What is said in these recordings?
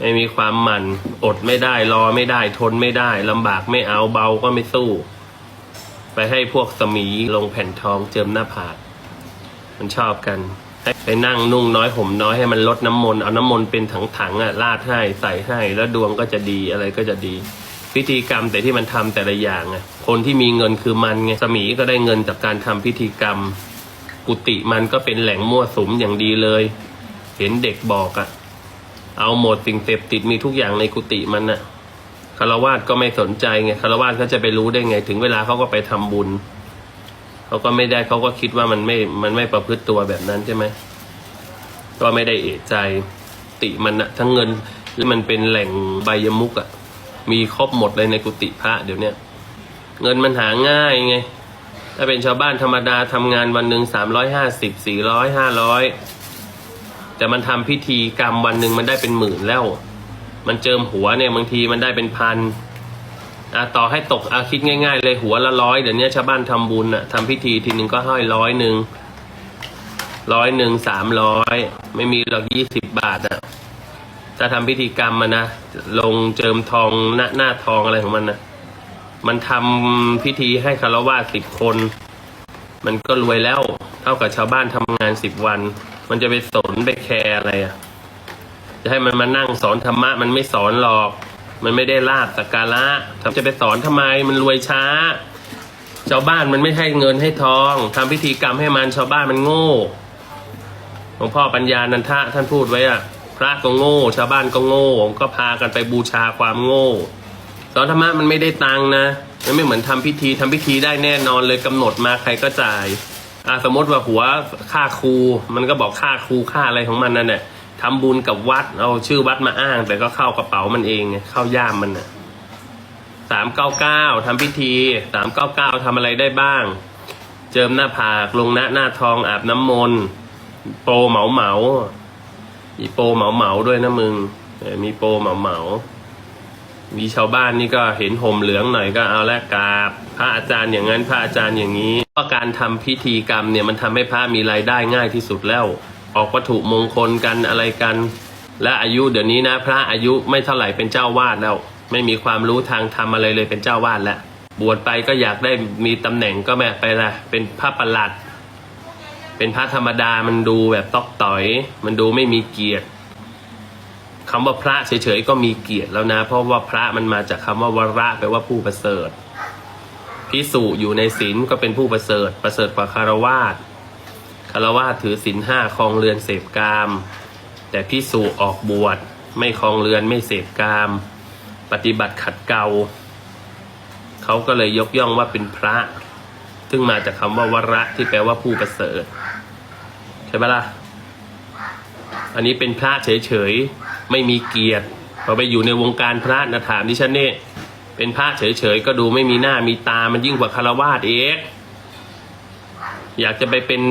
ไม่มีความหมั่น อดไม่ได้รอไม่ได้ทนไม่ได้ลำบากไม่เอาเบาก็ไม่สู้ ไปให้พวกสมีลงแผ่นทองเจิมหน้าผากมันชอบกัน ไปนั่งนุ่งน้อยห่มน้อยให้มันลดน้ำมนต์เอาน้ำมนต์เป็นถังๆอะราดให้ใส่ให้แล้วดวงก็จะดีอะไรก็จะดีพิธีกรรมแต่ที่มันทำแต่ละอย่างอะคนที่มีเงินคือมันไงสมีก็ได้เงินจากการทำพิธีกรรม กุฏิมันก็เป็นแหล่งมั่วสุมอย่างดีเลย เห็นเด็กบอกอะ เอาหมดสิ่งเสพติดมีทุกอย่างในกุฏิมันน่ะคารวาสก็ไม่สนใจไงคารวาสเขาจะไปรู้ได้ไง ถึงเวลาเขาก็ไปทำบุญเขาก็ไม่ได้เขาก็คิดว่ามันไม่มันไม่ประพฤติตัวแบบนั้นใช่ไหมก็ไม่ได้เอะใจติมันนะทั้งเงินหรือมันเป็นแหล่งใบยมุกอะ่ะมีครบหมดเลยในกุฏิพระเดี๋ยวเนี้ยเงินมันหาง่ายไง ถ้าเป็นชาวบ้านธรรมดาทำงานวันหนึ่งสามร้อยห้าสิบสี่ร้อยห้าร้อย แต่มันทำพิธีกรรมวันหนึ่งมันได้เป็นหมื่นแล้ว มันเจิมหัวเนี่ยบางทีมันได้เป็นพันอะต่อให้ตกอาคิดง่าย ๆ เลยหัวละร้อยเดี๋ยวนี้ชาวบ้านทำบุญอะทำพิธีทีหนึ่งก็ห้อยร้อยหนึ่งร้อยหนึ่งสามร้อยไม่มีหรอกยี่สิบบาทอะถ้าทำพิธีกรรมมานนะลงเจิมทองหน้าหน้าทองอะไรของมันนะมันทำพิธีให้คารวะสิบคน มันก็รวยแล้วเท่ากับชาวบ้านทำงานสิบวัน มันจะไปสนไปแคร์อะไรอะจะให้มันมานั่งสอนธรรมะ มันไม่สอนหรอก มันไม่ได้ลาบสักการะทำจะไปสอนทำไมมันรวยช้า ชาวบ้านมันไม่ให้เงินให้ทองทำพิธีกรรมให้มันชาวบ้านมันโง่หลวงพ่อปัญญานันทะท่านพูดไว้อะ พระก็โง่ ชาวบ้านก็โง่ก็พากันไปบูชาความโง่สอนธรรมะมันไม่ได้ตังนะมันไม่เหมือนทำพิธีทำพิธีได้แน่นอนเลยกำหนดมาใครก็จ่าย อ่าสมมติว่าหัวค่าครู มันก็บอกค่าครูค่าอะไรของมันนั่นแหละทำบุญกับวัดเอาชื่อวัดมาอ้าง แต่ก็เข้ากระเป๋ามันเองเข้าย่ามมันน่ะสามเก้าเก้าทำพิธีสามเก้าเก้าทำอะไรได้บ้าง เจิมหน้าผากลงหน้าหน้าทองอาบน้ำมนต์โปรเหมาเหมามีโปรเหมาเหมาด้วยนะมึงมีโปรเหมาเหมา มีชาวบ้านนี่ก็เห็นห่มเหลืองหน่อยก็เอาละกราบ พระอาจารย์อย่างนั้นพระอาจารย์อย่างนี้เพราะการทำพิธีกรรมเนี่ยมันทำให้พระมีรายได้ง่ายที่สุดแล้ว ออกวัตถุมงคลกันอะไรกัน และอายุเดี๋ยวนี้นะ พระอายุไม่เท่าไหร่เป็นเจ้าวาดแล้ว ไม่มีความรู้ทางทำอะไรเลยเป็นเจ้าวาดแล้วบวชไปก็อยากได้มีตำแหน่งก็แม่ไปละเป็นพระประหลัด เป็นพระธรรมดามันดูแบบตอกต่อย มันดูไม่มีเกียรติ คำว่าพระเฉยๆก็มีเกียรติแล้วนะ เพราะว่าพระมันมาจากคำว่าวระแปลว่าผู้ประเสริฐพิสุอยู่ในศีลก็เป็นผู้ประเสริฐ ประเสริฐกว่าคารวาสคารวาสถือศีลห้าครองเรือนเสพกาม แต่พิสุออกบวชไม่ครองเรือนไม่เสพกาม ปฏิบัติขัดเกลาเขาก็เลยยกย่องว่าเป็นพระ ซึ่งมาจากคำว่าวระที่แปลว่าผู้ประเสริฐ ใช่ปะล่ะ อันนี้เป็นพระเฉยๆ ไม่มีเกียรติพอไปอยู่ในวงการพระนะถามดิฉันเนี่ยเป็นพระเฉยๆก็ดูไม่มีหน้ามีตามันยิ่งกว่าคารวาสเองอยากจะไปเป็น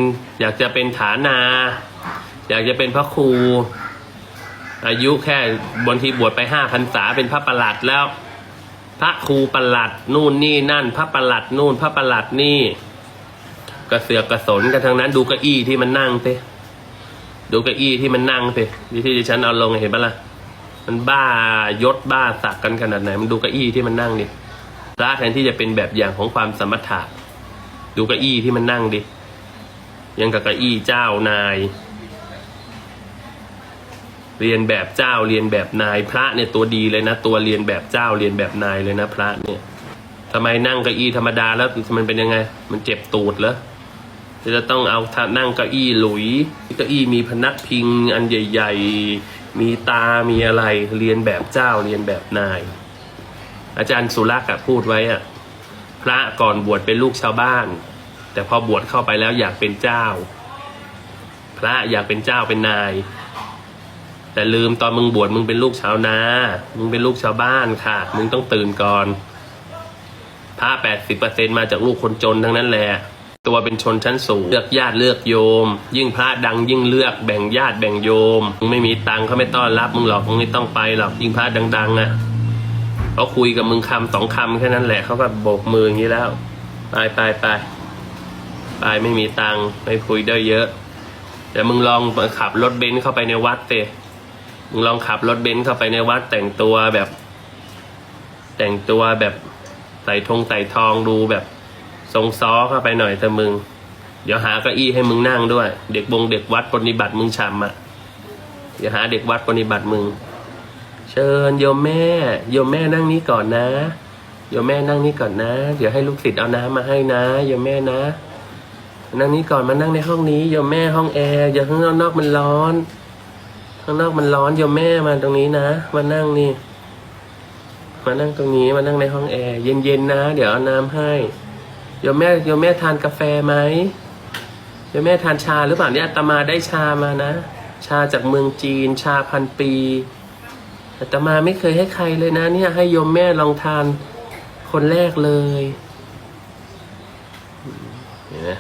อยากจะเป็นฐานา อยากจะเป็นพระครู อายุแค่บนที่บวชไปห้าพรรษาเป็นพระประหลัดแล้ว พระครูประหลัดนู่นนี่นั่น พระประหลัดนู่น พระประหลัดนี่ กระเสือกกระสนกันทั้งนั้นดูเก้าอี้ที่มันนั่งเต้ ดูเก้าอี้ที่มันนั่งสิที่ที่ดิฉันเอาลงเห็นปะล่ะมันบ้ายศบ้าสักกันขนาดไหน มันดูเก้าอี้ที่มันนั่งดิพระแทนที่จะเป็นแบบอย่างของความสมถะดูเก้าอี้ที่มันนั่งดิ ยังกับเก้าอี้เจ้านาย เรียนแบบเจ้าเรียนแบบนาย พระเนี่ยตัวดีเลยนะ ตัวเรียนแบบเจ้าเรียนแบบนายเลยนะ พระเนี่ยทำไมนั่งเก้าอี้ธรรมดาแล้วมันเป็นยังไง มันเจ็บตูดเหรอ จะต้องเอาท่านั่งเก้าอี้หลุยเก้าอี้มีพนักพิงอันใหญ่ ๆ มีตามีอะไรเรียนแบบเจ้าเรียนแบบนาย อาจารย์สุรักษ์พูดไว้อะพระก่อนบวชเป็นลูกชาวบ้าน แต่พอบวชเข้าไปแล้วอยากเป็นเจ้า พระอยากเป็นเจ้าเป็นนาย แต่ลืมตอนมึงบวชมึงเป็นลูกชาวนา มึงเป็นลูกชาวบ้านค่ะ มึงต้องตื่นก่อน พระแปดสิบเปอร์เซ็นมาจากลูกคนจนทั้งนั้นแหละ ตัวเป็นชนชั้นสูงเลือกญาติเลือกโยม ยิ่งพระดังยิ่งเลือกแบ่งญาติแบ่งโยมมึงไม่มีตังค์เขาไม่ต้อนรับมึงหรอกมึงไม่ต้องไปหรอกยิ่งพระดังๆอะเขาคุยกับมึงคำสองคำแค่นั้นแหละเขาก็โบกมืออย่างนี้แล้วไปไปไปไปไม่มีตังค์ไม่คุยได้เยอะแต่มึงลองขับรถเบนซ์เข้าไปในวัดเตะมึงลองขับรถเบนซ์เข้าไปในวัดแต่งตัวแบบ แต่งตัวแบบใส่ธงใส่ทองดูแบบ ทรงซ้อเข้าไปหน่อยแต่มึง เดี๋ยวหาเก้าอี้ให้มึงนั่งด้วย เด็กบงเด็กวัดปฏิบัติมึงฉ่ำอะเดี๋ยวหาเด็กวัดปฏิบัติมึง เชิญโยมแม่ โยมแม่นั่งนี้ก่อนนะโยมแม่นั่งนี้ก่อนนะ เดี๋ยวให้ลูกศิษย์เอาน้ำมาให้นะโยมแม่นะ นั่งนี้ก่อนมานั่งในห้องนี้โยมแม่ห้องแอร์อย่าข้างนอกมันร้อน ข้างนอกมันร้อนโยมแม่มาตรงนี้นะมานั่งนี่มานั่งตรงนี้มานั่งในห้องแอร์เย็นๆนะ เดี๋ยวเอาน้ำให้ โยมแม่โยมแม่ทานกาแฟไหมโยมแม่ทานชาหรือเปล่าเนี่ยอาตมาได้ชามานะ ชาจากเมืองจีน ชาพันปีอาตมาไม่เคยให้ใครเลยนะ เนี่ย ให้โยมแม่ลองทานคนแรกเลยเห็นไหม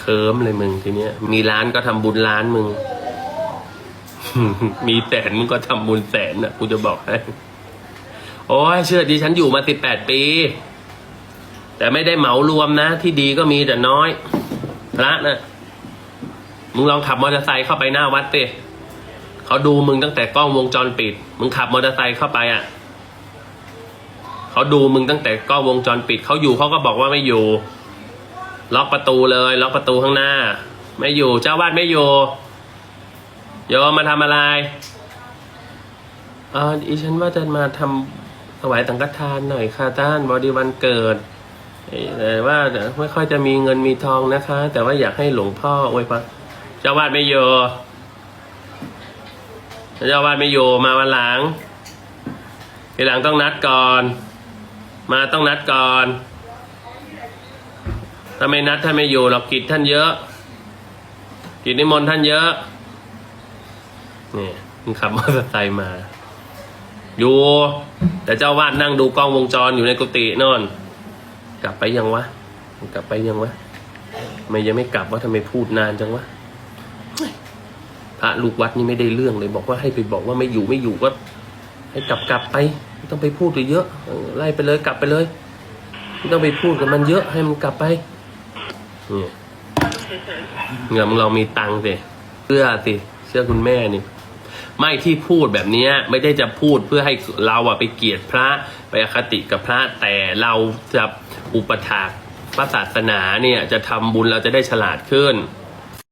เคิมเลยมึงทีเนี้ย มีร้านก็ทำบุญร้านมึง มีแสนมึงก็ทำบุญแสนนะกูจะบอกให้โอ้ยเชื่อดิฉันอยู่มาสิบแปดปี แต่ไม่ได้เหมารวมนะ ที่ดีก็มีแต่น้อย พระนะมึงลองขับมอเตอร์ไซค์เข้าไปหน้าวัดสิเขาดูมึงตั้งแต่กล้องวงจรปิด มึงขับมอเตอร์ไซค์เข้าไปอะเขาดูมึงตั้งแต่กล้องวงจรปิดเขาอยู่เขาก็บอกว่าไม่อยู่ ล็อกประตูเลยล็อกประตูข้างหน้า ไม่อยู่ เจ้าวาดไม่อยู่โยมมาทำอะไรเอออีฉันว่าจะมาทำถวายสังฆทานหน่อยค่ะท่านบอดีวันเกิด แต่ว่าไม่ค่อยจะมีเงินมีทองนะคะ แต่ว่าอยากให้หลวงพ่ออวยพรเจ้าวาดไม่โยเจ้าวาดไม่โยมาวันหลังทีหลังต้องนัดก่อน มาต้องนัดก่อน ถ้าไม่นัดท่านไม่อยู่หรอกกิจท่านเยอะ กิจนิมนต์ท่านเยอะนี่มึงขับมอเตอร์ไซค์มา อยู่ แต่เจ้าวาดนั่งดูกล้องวงจรอยู่ในกุฏิโนน กลับไปยังวะกลับไปยังวะทำไมยังไม่กลับวะทำไมพูดนานจังวะพระลูกวัดนี่ไม่ได้เรื่องเลย บอกว่าให้ไปบอกว่าไม่อยู่ไม่อยู่ก็ให้กลับกลับไปไม่ต้องไปพูดเลยเยอะไล่ไปเลยกลับไปเลยไม่ต้องไปพูดกับมันเยอะให้มันกลับไปเนี่ยเงินเรามีตังค์สิเชื่อสิเชื่อคุณแม่นี่ ไม่ที่พูดแบบนี้ไม่ได้จะพูดเพื่อให้เราอะไปเกลียดพระไปอคติกับพระแต่เราจะอุปถากพระศาสนาเนี่ยจะทำบุญเราจะได้ฉลาดขึ้น